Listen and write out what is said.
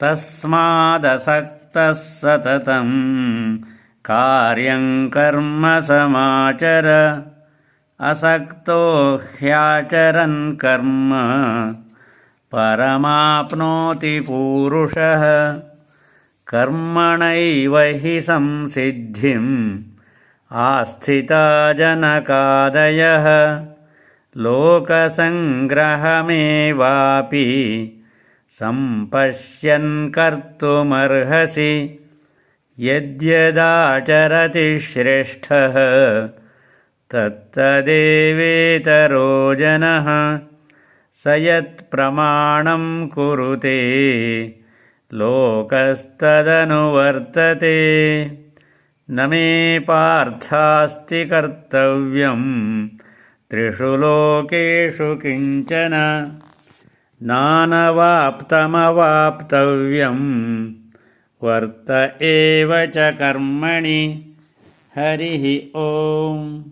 तस्मादसक्तः सततं कार्यं कर्म समाचर असक्तो ह्याचरन् कर्म परमाप्नोति पूरुषः। कर्मणैव हि संसिद्धिम् आस्थिता जनकादयः लोकसङ्ग्रहमेवापि सम्पश्यन् कर्तुमर्हसि यद्यदाचरति श्रेष्ठः तत्तदेवेतरो जनः स यत्प्रमाणं कुरुते लोकस्तदनुवर्तते। न मे पार्थास्ति कर्तव्यं त्रिषु लोकेषु किञ्चन नानवाप्तमवाप्तव्यं वर्त एव च कर्मणि। हरिः ओम्